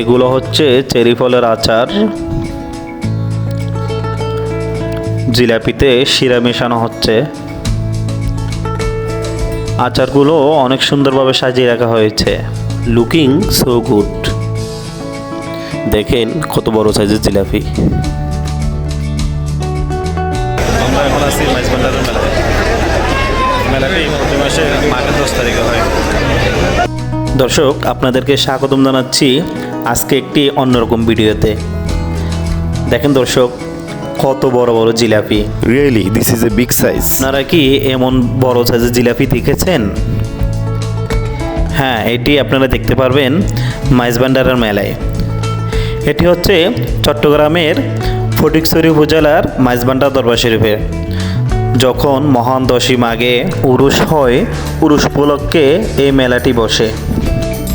এগুলো হচ্ছে চেরি ফলের আচার জিলাপিতে শিরা মেশানো হচ্ছে। আচারগুলো অনেক সুন্দরভাবে সাজিয়ে রাখা হয়েছে। লুকিং সো গুড দেখেন কত বড় সাইজের জিলাপি। আমরা এখন আছি মাইজবান্ডারের মেলায়। মেলাটি প্রতি মাসে মাঘের দশ তারিখে হয়। দর্শক আপনাদেরকে স্বাগতম জানাচ্ছি আজকে একটি অন্যরকম ভিডিওতে। দেখেন দর্শক কত বড় বড় jalebi. Really this is a big size আপনারা কি এমন বড় সাইজের জিলাপি দেখেছেন? হ্যাঁ এটি আপনারা দেখতে পারবেন মাইজবান্ডারের মেলায়। এটি হচ্ছে চট্টগ্রামের ফটিকছড়ি উপজেলার মাইজবান্ডার দরবার শরীফের যখন মহান দশী মাঘে উরুষ হয় উরুষ উপলক্ষে এই মেলাটি বসে।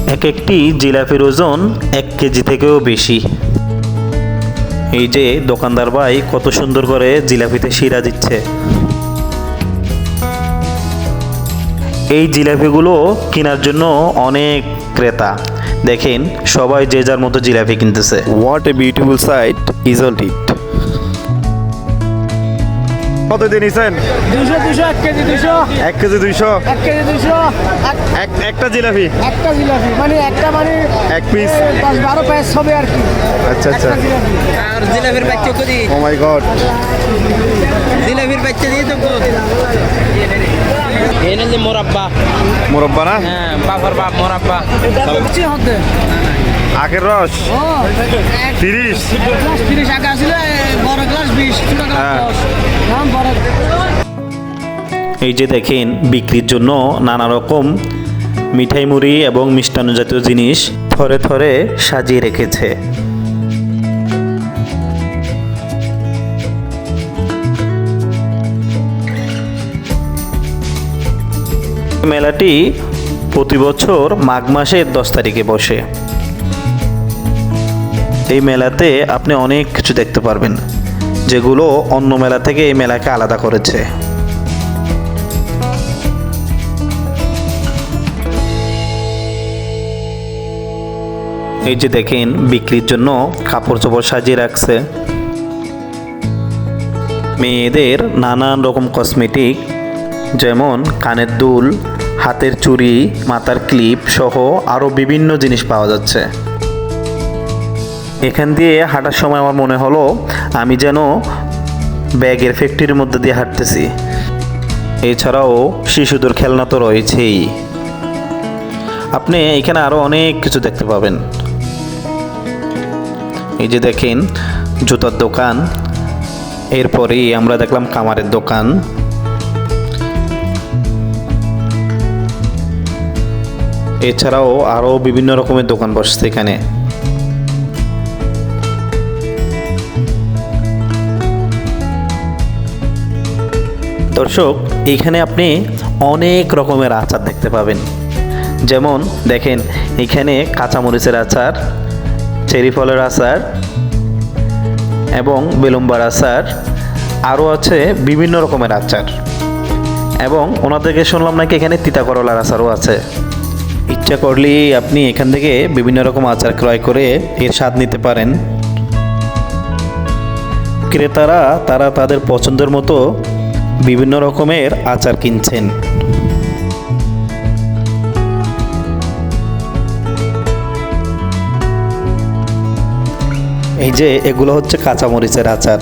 এক একটি জিলাপির ওজন এক কেজি থেকেও বেশি। এই যে দোকানদার ভাই কত সুন্দর করে জিলাপিতে শিরা দিচ্ছে। এই জিলাপিগুলো কেনার জন্য অনেক ক্রেতা। দেখেন সবাই যে যার মতো জিলাপি কিনতেছে। What a beautiful sight, isn't it? কত দিয়ে নিছেন? দুশো দুশো এক কেজি দুশো এক কেজি দুইশো? এক কেজি দুশো এক এক একটা জিলাপি? একটা জিলাপি। মানে একটা মানে এক পিস দশ বারো প্যাস হবে আর কি। আচ্ছা আচ্ছা। আর জিলাপির বাচ্চা করি ও মাই গড জিলাপির বাচ্চা দিয়ে তো এনে যে মোরাব্বা। মুরব্বা না? হ্যাঁ বাবার বাপ মোরাব্বা। হচ্ছে হতে। আখের রস? তিরিশ? তিরিশ আগে আসছিল এ, বড় গ্লাস বিশ ছোট গ্লাস হ্যাঁ। দশ। এই যে দেখেন, বিক্রির জন্য নানা রকম মিঠাই মুড়ি এবং মিষ্টান্ন জাতীয় জিনিস থরে থরে সাজিয়ে রেখেছে। মেলাটি প্রতি বছর মাঘ মাসের দশ তারিখে বসে। এই মেলাতে আপনি অনেক কিছু দেখতে পারবেন। যেগুলো অন্য মেলা থেকে এই মেলাকে আলাদা করেছে। এই যে দেখেন, বিক্রির জন্য কাপড় চোপড় সাজিয়ে রাখছে। মেয়েদের নানান রকম কসমেটিক, যেমন কানের দুল, হাতের চুড়ি, মাথার ক্লিপ সহ আরও বিভিন্ন জিনিস পাওয়া যাচ্ছে। এখান দিয়ে হাঁটার সময় আমার মনে হলো আমি যেন ব্যাগের ফ্যাক্টরির মধ্যে দিয়ে হাঁটতেছি। এছাড়াও শিশুদের খেলনা তো রয়েছেই। আপনি এখানে আরও অনেক কিছু দেখতে পাবেন। এই যে দেখেন, জুতার দোকান। এরপরেই আমরা দেখলাম কামারের দোকান। এছাড়াও আরও বিভিন্ন রকমের দোকান বসছে এখানে। দর্শক, এখানে আপনি অনেক রকমের আচার দেখতে পাবেন। যেমন দেখেন, এখানে কাঁচামরিচের আচার, চেরি ফলের আচার এবং বেলুম্বার আচার, আরও আছে বিভিন্ন রকমের আচার। এবং ওনাদেরকে শুনলাম নাকি এখানে তিতা করলার আচারও আছে। ইচ্ছা করলেই আপনি এখান থেকে বিভিন্ন রকম আচার ক্রয় করে এর স্বাদ নিতে পারেন। ক্রেতারা, তারা তাদের পছন্দের মতো বিভিন্ন রকমের আচার কিনছেন। এই যে, এগুলো হচ্ছে কাঁচামরিচের আচার।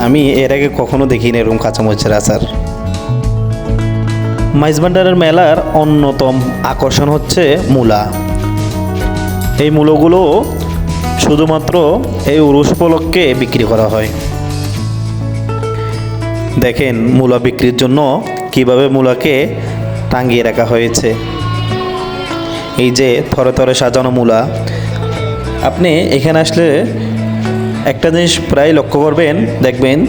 আমি এর আগে কখনো দেখিনি এরকম কাঁচামরিচের আচার। মাইজবান্ডারের মেলার অন্যতম আকর্ষণ হচ্ছে মূলা। এই মূলগুলো শুধুমাত্র এই উরুষ উপলক্ষে বিক্রি করা হয়। দেখেন মূলা বিক্রির জন্য কীভাবে মূলাকে টাঙ্গিয়ে রাখা হয়েছে। এই যে থরে থরে সাজানো মূলা। আপনি এখানে আসলে একটা জিনিস প্রায় লক্ষ্য করবেন, দেখবেন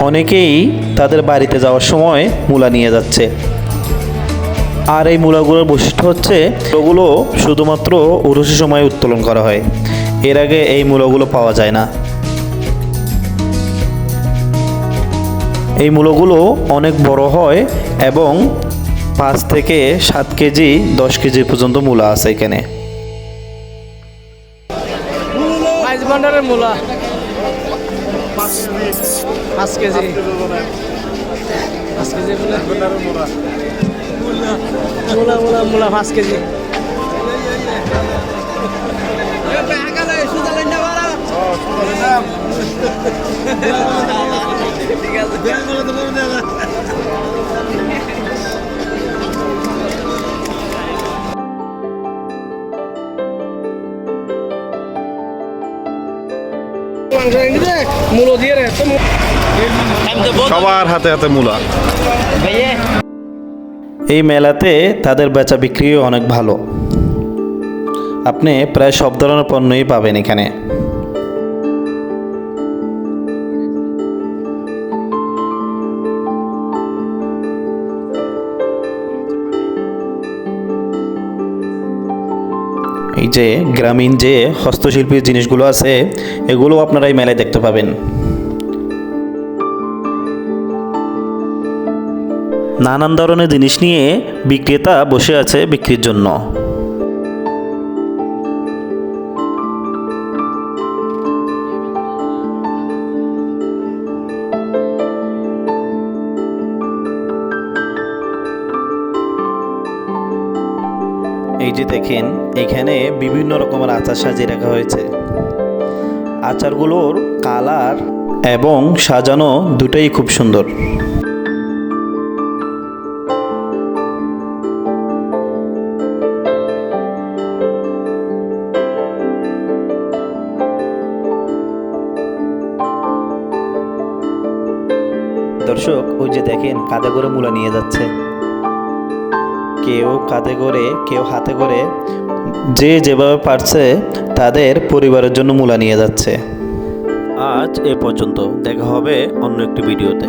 অনেকেই তাদের বাড়িতে যাওয়ার সময় মূলা নিয়ে যাচ্ছে। আর এই মূলাগুলোর বৈশিষ্ট্য হচ্ছে ওগুলো শুধুমাত্র উরসি সময় উত্তোলন করা হয়। এর আগে এই মূলাগুলো পাওয়া যায় না। এই মূলগুলো অনেক বড় হয় এবং পাঁচ থেকে সাত কেজি দশ কেজি পর্যন্ত মূলা আছে এখানে। ভান্ডারের মূলা। পাঁচ কেজি। পাঁচ কেজি মূলা। মূলা মূলা মূলা পাঁচ কেজি। মূলো দিয়ে রে তো সবার হাতে হাতে মূলা। এই মেলাতে তাদের বেচা বিক্রিও অনেক ভালো। আপনি প্রায় সব ধরনের পণ্যই পাবেন এখানে। যে গ্রামীণ যে হস্তশিল্পীর জিনিসগুলো আছে এগুলো আপনারা এই মেলায় দেখতে পাবেন। নানান ধরনের জিনিস নিয়ে বিক্রেতা বসে আছে বিক্রির জন্য। এই যে দেখেন, এখানে বিভিন্ন রকমের আচার সাজিয়ে রাখা হয়েছে। আচারগুলোর কালার এবং সাজানো দুটাই খুব সুন্দর। দর্শক, ওই যে দেখেন কাঁধে করে মূলা নিয়ে যাচ্ছে। কেউ কাঁধে করে, কেউ হাতে করে যে যেভাবে পারছে তাদের পরিবারের জন্য মূলা নিয়ে যাচ্ছে। আজ এ পর্যন্ত। দেখা হবে অন্য একটি ভিডিওতে।